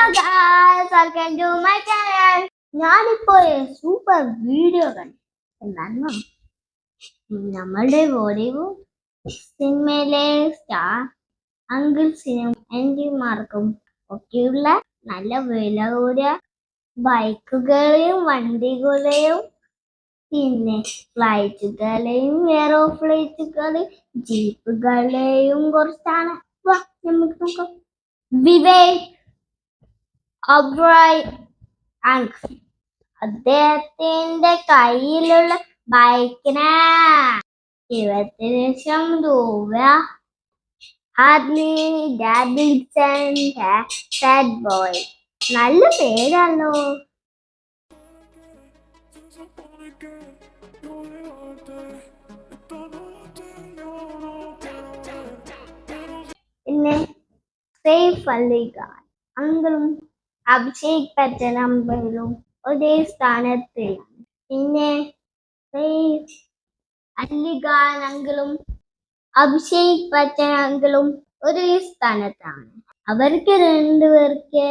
Hello guys welcome to my channel ഞാനിപ്പോ super video കണ്ടു. എന്താണ് നമ്മളുടെ ബോളിവുഡ് സിനിമയിലെ സ്റ്റാർ അങ്കിൾസിനും ആന്റിമാർക്കും ഒക്കെയുള്ള നല്ല വില കൂടിയ ബൈക്കുകളെയും വണ്ടികളെയും പിന്നെ ഫ്ലൈറ്റുകളെയും എയറോഫ്ലൈറ്റുകളെയും ജീപ്പുകളെയും കുറിച്ചാണ്. വാ നമുക്ക് നോക്കാം. വിവേക് അങ്കിൾ അദ്ദേഹത്തിന്റെ കയ്യിലുള്ള ബൈക്കിന് ഇരുപത്തി രൂപ സാഡ് ബോയ് നല്ല പേരാണല്ലോ പിന്നെ സേഫ് അല്ലേ അങ്കിളും അഭിഷേക് ബച്ചൻ അമ്പലും ഒരേ സ്ഥാനത്തിലാണ്. പിന്നെ സേഫ് അലി അങ്കിളും അഭിഷേക് ബച്ചൻ ഒരേ സ്ഥാനത്താണ്. അവർക്ക് രണ്ടുപേർക്ക്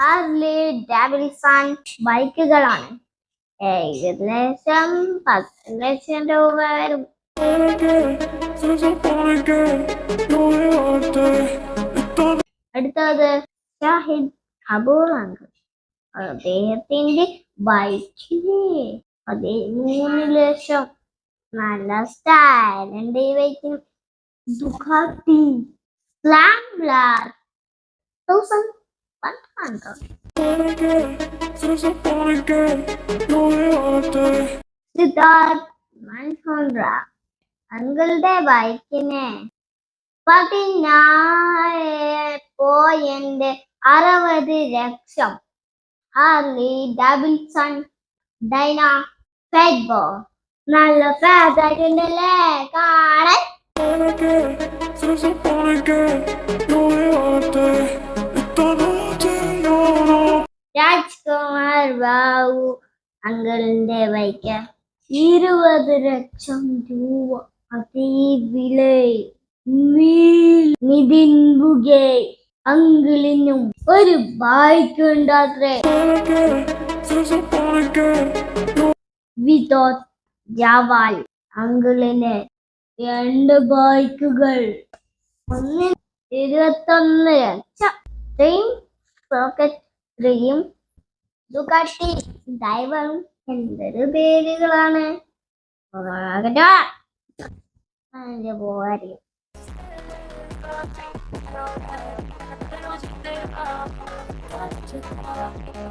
ഹാർലി ഡാവിൽസൺ ബൈക്കുകളാണ്. ഏകദേശം പത്ത് ലക്ഷം രൂപ വരും. അടുത്തത് ഷാഹിദ് കപൂർ അങ്കിൾ അദ്ദേഹത്തിന്റെ ബൈക്കിന് മൂന്ന് ലക്ഷം. നല്ല സ്റ്റൈലുണ്ട് ഈ ബൈക്കിന് scrambler thousand one hundred Siddharth മൻഹോൺറ അങ്കിളുടെ ബൈക്കിന് പതിനാല് പോയിന്റ് അറുപത് ലക്ഷം ഹാർലി ഡബിൾസൺ ഡൈന ഫെഡ്ബോ. നല്ല ഫാറ്റായിട്ടുണ്ടല്ലേ കാണാൻ. രാജ്കുമാർ ബാബു അങ്കിളിന്റെ ബൈക്ക് ഇരുപത് ലക്ഷം രൂപ. അതേ വില നിതിൻ ബുഗേ അങ്കിളിനും ഒരു ബൈക്ക് ഉണ്ടാത്രേ. വിതോത് ജവാൽ അങ്കിളിന് രണ്ട് ബൈക്കുകൾ. ഒന്ന് ഇരുപത്തൊന്ന് ലക്ഷം. ത്രീം റോക്കറ്റ് ത്രീയും ദുക്കാട്ടി ഡ്രൈവറും എന്തൊരു പേരുകളാണ്. പോകട്ടെ. അതിന്റെ പോകാരിക്കും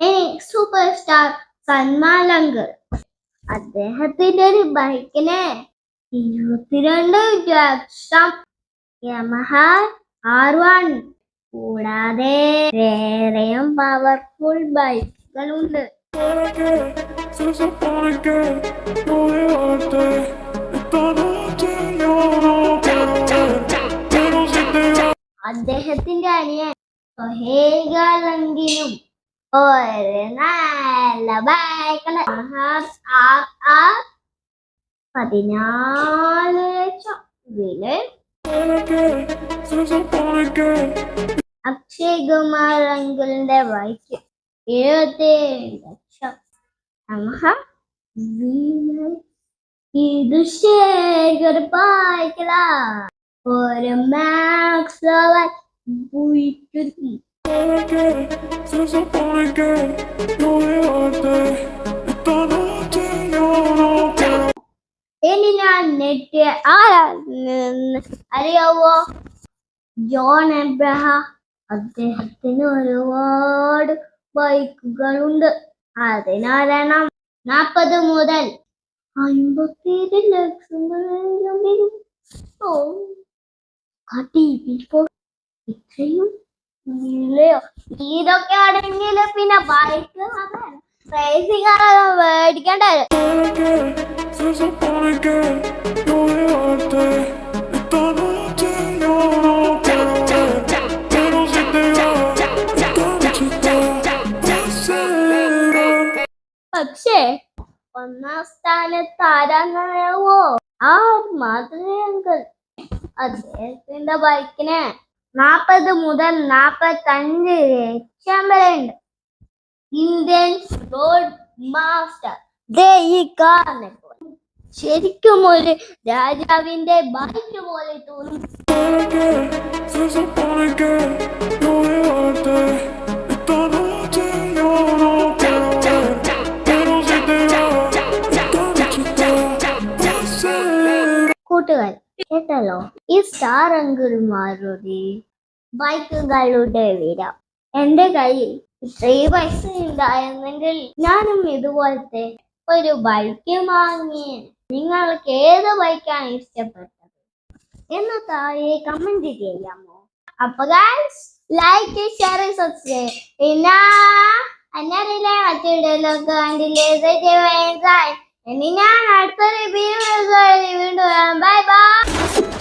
ഇനി സൂപ്പർ സ്റ്റാർ സൽമാൻ അങ്കിൾ അദ്ദേഹത്തിന്റെ ഒരു ബൈക്കിന് ഇരുപത്തിരണ്ട് ലക്ഷം യമഹ ആർ വൺ കൂടാതെ വേറെയും പവർഫുൾ ബൈക്കുകളുണ്ട് അദ്ദേഹത്തിന്റെ അനിയൻ സൊഹേഗാലങ്കിനും ഒരു നല്ല ബൈക്കുണ്ട് ആർ ആർ പതിനാല് ലക്ഷം വില അക്ഷയ് കുമാർ അങ്കിളിന്റെ ബൈക്ക് എഴുപത്തേഴ് ലക്ഷം. വീണ- ഇത് ശേഖർ ബൈക്കില ഒരു മാക്സ് ലെവൽ ബൈക്ക് ഇനി ഞാൻ നെറ്റ് ആരാന്ന് അറിയാവോ? ജോൺ എബ്രഹ അദ്ദേഹത്തിന് ഒരുപാട് ബൈക്കുകളുണ്ട്. അതിനാരണം നാൽപ്പത് മുതൽ അൻപത്തിയേഴ് ലക്ഷം വരും ഓ കട്ടി ഇപ്പോൾ ഇത്രയും വിലയോ ഇതൊക്കെ ആണെങ്കിൽ പിന്നെ ബൈക്ക് റേസിംഗ് മേടിക്കേണ്ട പക്ഷേ ഒന്നാം സ്ഥാനത്ത് ആരാന്നറിയാവോ ആ മാതൃ അങ്കിൾ അദ്ദേഹത്തിന്റെ ബൈക്കിന്? നാപ്പത് മുതൽ നാപ്പത്തഞ്ച് ലക്ഷം വരെ ഉണ്ട്. Indian Roadmaster. ശരിക്കും ഒരു രാജാവിന്റെ ബൈക്ക് പോലെ തോന്നും. കൂട്ടുകാർ. കേട്ടല്ലോ? ഈ സ്റ്റാർ അങ്കിൾമാരുടെ ബൈക്കുകളുടെ വില. എന്റെ കയ്യിൽ ഇത്രയും പൈസ ഉണ്ടായിരുന്നെങ്കിൽ ഞാനും ഇതുപോലത്തെ ഒരു ബൈക്ക് വാങ്ങി നിങ്ങൾക്ക് ഏത് ബൈക്കാണ് ഇഷ്ടപ്പെട്ടത്? എന്ന് താഴെ കമന്റ് ചെയ്യാമോ? അപ്പൊ ഗൈസ് ലൈക്ക് ഷെയർ സബ്സ്ക്രൈബ് പിന്നെ അന്നറിയില്ലേ കണ്ടില്ലേ? ഇനി ഞാൻ അടുത്ത റിവ്യൂ വീണ്ടും ബൈ ബൈ